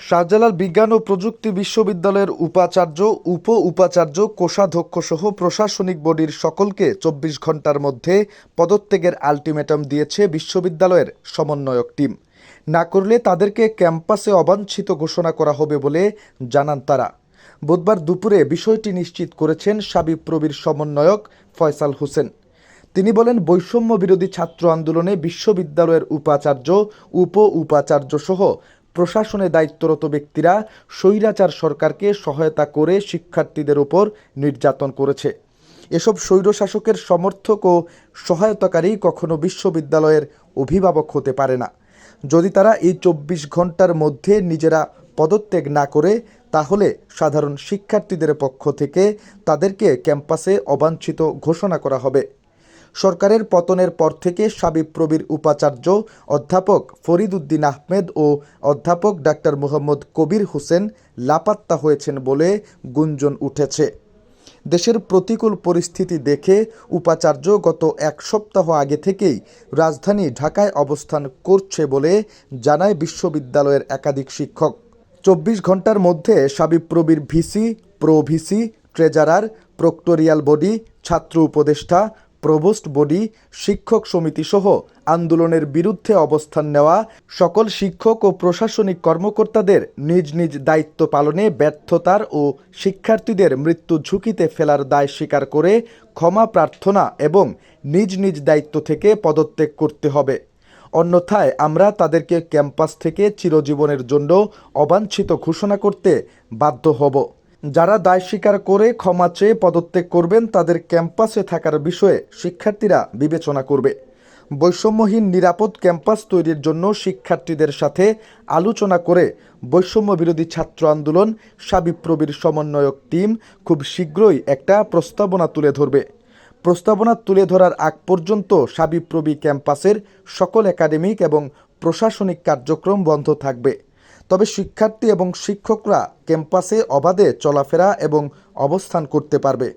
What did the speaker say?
শাহজালাল বিজ্ঞান ও প্রযুক্তি বিশ্ববিদ্যালয়ের উপাচার্য উপ উপাচার্য কোষাধ্যক্ষ সহ প্রশাসনিক বডির সকলকে চব্বিশ ঘণ্টার মধ্যে পদত্যাগের আলটিমেটাম দিয়েছে বিশ্ববিদ্যালয়ের সমন্বয়ক টিম। না করলে তাদেরকে ক্যাম্পাসে অবাঞ্ছিত ঘোষণা করা হবে বলে জানান তারা। বুধবার দুপুরে বিষয়টি নিশ্চিত করেছেন সাবিপ্রবির সমন্বয়ক ফয়সাল হোসেন। তিনি বলেন, বৈষম্য বিরোধী ছাত্র আন্দোলনে বিশ্ববিদ্যালয়ের উপাচার্য উপ উপাচার্য সহ প্রশাসনে দায়িত্বরত ব্যক্তিরা স্বৈরাচার সরকারকে সহায়তা করে শিক্ষার্থীদের ওপর নির্যাতন করেছে। এসব স্বৈরশাসকের সমর্থক ও সহায়তাকারী কখনো বিশ্ববিদ্যালয়ের অভিভাবক হতে পারে না। যদি তারা এই চব্বিশ ঘণ্টার মধ্যে নিজেরা পদত্যাগ না করে, তাহলে সাধারণ শিক্ষার্থীদের পক্ষ থেকে তাদেরকে ক্যাম্পাসে অবাঞ্ছিত ঘোষণা করা হবে। সরকারের পতনের পর থেকে সাবিপ্রবির উপাচার্য অধ্যাপক ফরিদ উদ্দিন আহমেদ ও অধ্যাপক ডাক্তার মোহাম্মদ কবির হোসেন লাপাত্তা হয়েছেন বলে গুঞ্জন উঠেছে। দেশের প্রতিকূল পরিস্থিতি দেখে উপাচার্য গত এক সপ্তাহ আগে থেকেই রাজধানী ঢাকায় অবস্থান করছে বলে জানায় বিশ্ববিদ্যালয়ের একাধিক শিক্ষক। চব্বিশ ঘণ্টার মধ্যে সাবিপ্রবির VC, pro VC, treasurer, proctorial body, ছাত্র উপদেষ্টা প্রবোস্ট বডি শিক্ষক সমিতি সহ আন্দোলনের বিরুদ্ধে অবস্থান নেওয়া সকল শিক্ষক ও প্রশাসনিক কর্মকর্তাদের নিজ নিজ দায়িত্ব পালনে ব্যর্থতার ও শিক্ষার্থীদের মৃত্যু ঝুঁকিতে ফেলার দায় স্বীকার করে ক্ষমা প্রার্থনা এবং নিজ নিজ দায়িত্ব থেকে পদত্যাগ করতে হবে। অন্যথায় আমরা তাদেরকে ক্যাম্পাস থেকে চিরজীবনের জন্য অবাঞ্ছিত ঘোষণা করতে বাধ্য হব। যারা দায় স্বীকার করে ক্ষমা চেয়ে পদত্যাগ করবেন, তাদের ক্যাম্পাসে থাকার বিষয়ে শিক্ষার্থীরা বিবেচনা করবে। বৈষম্যহীন, নিরাপদ ক্যাম্পাস তৈরির জন্য শিক্ষার্থীদের সাথে আলোচনা করে বৈষম্য বিরোধী ছাত্র আন্দোলন, সাবিপ্রবির সমন্বয়ক টিম খুব শীঘ্রই একটা প্রস্তাবনা তুলে ধরবে। প্রস্তাবনা তুলে ধরার আগ পর্যন্ত সাবিপ্রবি ক্যাম্পাসের সকল একাডেমিক এবং প্রশাসনিক কার্যক্রম বন্ধ থাকবে। তবে শিক্ষার্থী এবং শিক্ষকরা ক্যাম্পাসে অবাধে চলাফেরা এবং অবস্থান করতে পারবে।